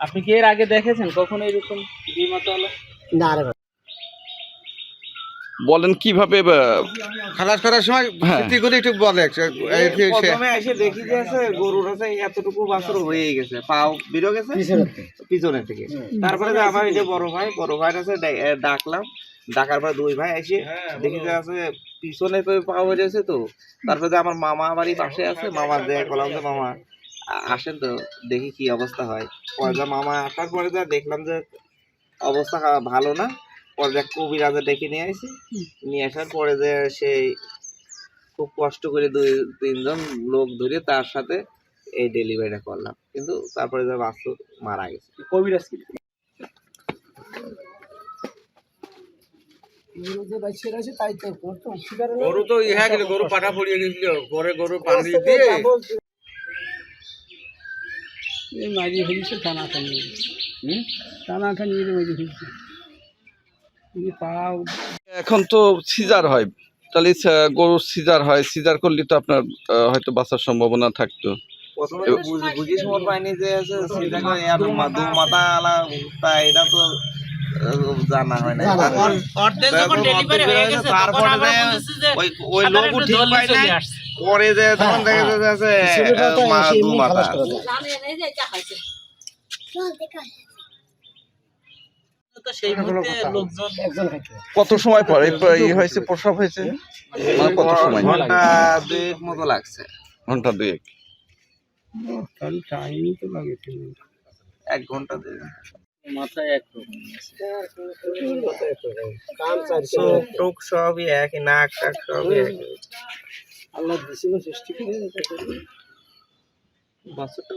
আপনি কি এর আগে দেখেছেন কখনো এরকম বিমাতলা? না রে বলেন কীভাবে খালাস করার সময় হ্যাঁ। করে একটু বলে প্রথমে এসে দেখি যে আছে গরুর আছে এতটুকু বাছর হয়ে গেছে। পাও বেরো গেছে? পিছনের থেকে তারপরে আমার এই যে বড় ভাই বড় ভাই আছে ডাকলাম। ডাকার পরে দুই ভাই এসে দেখি যে আছে পিছনে তো পাও হয়ে গেছে তো। তারপরে আমার মামা বাড়ি পাশে আছে মামা যে বললাম যে মামা আসেন তো দেখি কি অবস্থা হয়। পরে যে মামা আসার পরে যা দেখলাম যে অবস্থা ভালো না পরে যে কবিরাজে ডেকে নিয়ে আসি নিয়ে আসার পরে যে সেই খুব কষ্ট করে দুই তিনজন লোক ধরে তার সাথে এই ডেলিভারিটা করলাম। কিন্তু তারপরে যে বাস্তু মারা গেছে। কবিরাজ কি? যে বাইশের আছে তাই তো গরু তো ইহা গেল গরু পাটা পড়িয়ে গেছিল পরে গরু পানি দিয়ে এই মাঝে ফেলিছে টানা টানি টানা টানি মাঝে ফেলছে। এখন তো সিজার হয়। তাহলে গরু গরুর সিজার হয়। সিজার করলে তো আপনার হয়তো বাঁচার সম্ভাবনা থাকতো। বুঝ- বুঝি সময় পাইনি যে আছে মাথা আলা তা এটা তো জানা হয় না অর্ধেক যখন যখন ডেলিভারি হয়ে গেছে তখন তারপরে আবার যে বুঝেছি যে ওই ওই সাঁতারে লোকও একটু ঠিক জলদি পায় চলে না আসছে। পরে যে তখন দেখা যাচ্ছে যে আছে, আহ, মা দু মাথা। তো সেই মুহূর্তে লোকজন একজন খাইতো কত সময় পরে? ইয়ে হয়েছে প্রসব হয়েছে? কত সময়? ঘণ্টা দুয়েক মতো লাগছে। ঘণ্টা দুয়েক। এক ঘণ্টা দুই ঘণ্টা। মাথায় এক চোখ টোক সবই একই নাক টাক সবই একই। আল্লাহ দিছে সৃষ্টি করে বছরটা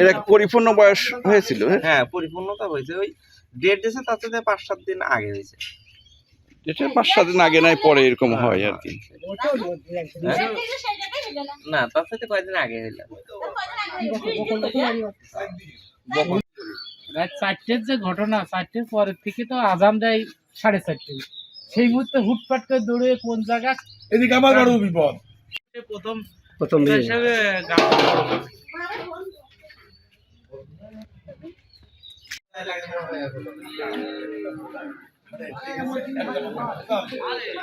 এর পরিপূর্ণ বয়স হয়েছিল হ্যাঁ? হ্যাঁ পরিপূর্ণতা হয়েছে। ওই ডেট দিয়েছে তার সাথে পাঁচ সাত দিন আগে হয়েছে। এটা পাঁচ সাত দিন আগে নাই পরে এরকম হয় আর কি। না তার সাথে কয়েকদিন আগে হইলাম রাত চারটের যে ঘটনা চারটের পরের থেকে তো আজান দেয় সাড়ে চারটে। সেই মুহূর্তে হুটপাট করে দৌড়ে কোন জায়গা? এদিকে আমার বড় বিপদ। প্রথম প্রথম হিসাবে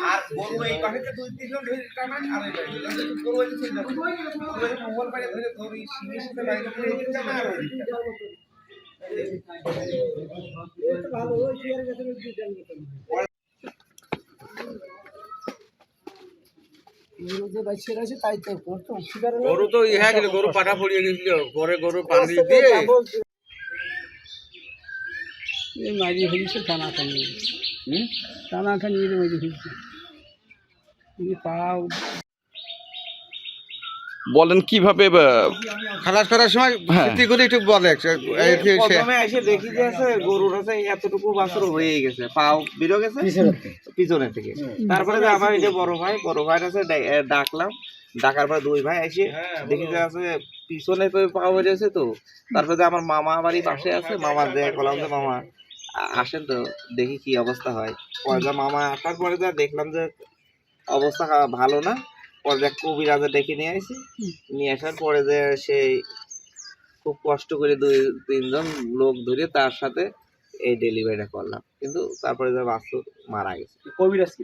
আর গরু এই পাখিতে দুই তিনজন ধরে টানা আর এই গরু মোবাইল ধরে ধরি সাথে বাইরে ধরে এই টানা আর ওই দিকে। যে বাইশের আছে তাই তো করতো শিকার গরু তো ইহা গেল গরু পাটা পড়িয়ে গেছিল পরে গরু পানি দিয়ে। এই মাঝে ফেলিছে টানা টানি টানা টানি মাঝে ফেলিছে পাও বলেন কীভাবে খালাস করার সময় হ্যাঁ। করে একটু বলে প্রথমে এসে দেখি যে আছে গরুর আছে এতটুকু বাছর হয়ে গেছে পাও বেরো গেছে? পিছনের থেকে। তারপরে আমার এই যে বড় ভাই বড় ভাই আছে ডাকলাম। ডাকার পরে দুই ভাই এসে দেখি যে আছে পিছনে তো পাও হয়ে গেছে তো। তারপরে যে আমার মামা বাড়ি পাশে আছে মামা যে বললাম যে মামা আসেন তো দেখি কি অবস্থা হয়। পরে যে মামা আসার পরে যা দেখলাম যে অবস্থা ভালো না। পরে যে কবিরাজে ডেকে নিয়ে আসি নিয়ে আসার পরে যে সেই খুব কষ্ট করে দুই তিনজন লোক ধরে তার সাথে এই ডেলিভারিটা করলাম। কিন্তু তারপরে যে বাস্তু মারা গেছে। কবিরাজ কি